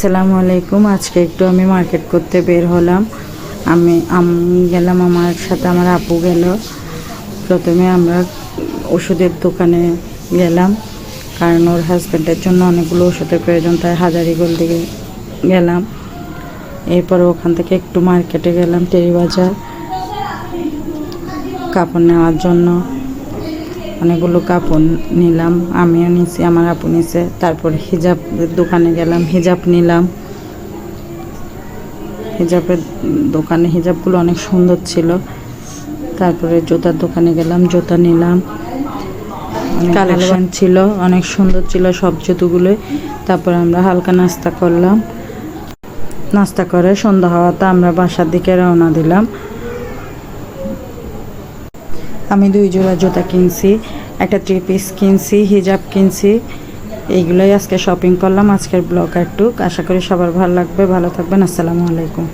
আসসালামু আলাইকুম। আজকে একটু আমি মার্কেট করতে বের হলাম। আমি আমি গেলাম, আমার সাথে আমার আপু গেল। প্রথমে আমরা ওষুধের দোকানে গেলাম। কারণ ওর হাজব্যান্ডের জন্য অনেকগুলো ওষুধের প্রয়োজন, তাই হাজারিগোল দিকে গেলাম। এরপর ওখান থেকে একটু মার্কেটে গেলাম টেরিবাজার কাপড় নেওয়ার জন্য। অনেকগুলো কাপড় নিলাম আমিও নিছি আমার আপু নিছে। তারপর হিজাব দোকানে গেলাম হিজাব নিলাম। হিজাবের দোকানে হিজাবগুলো অনেক সুন্দর ছিল। তারপরে জুতার দোকানে গেলাম জুতা নিলাম। কালেকশন ছিল অনেক সুন্দর ছিল সব জুতোগুলোই। তারপর আমরা হালকা নাস্তা করলাম। নাস্তা করে সন্ধ্যা হওয়াতে আমরা বাসার দিকে রওনা দিলাম। আমি দুই জোড়া জুতা কিনছি, একটা থ্রি পিস কিনছি, হিজাব কিনছি। এইগুলোই আজকে শপিং করলাম, আজকের ব্লগ একটু আশা করি সবার ভালো লাগবে, ভালো থাকবেন, আসসালামু আলাইকুম।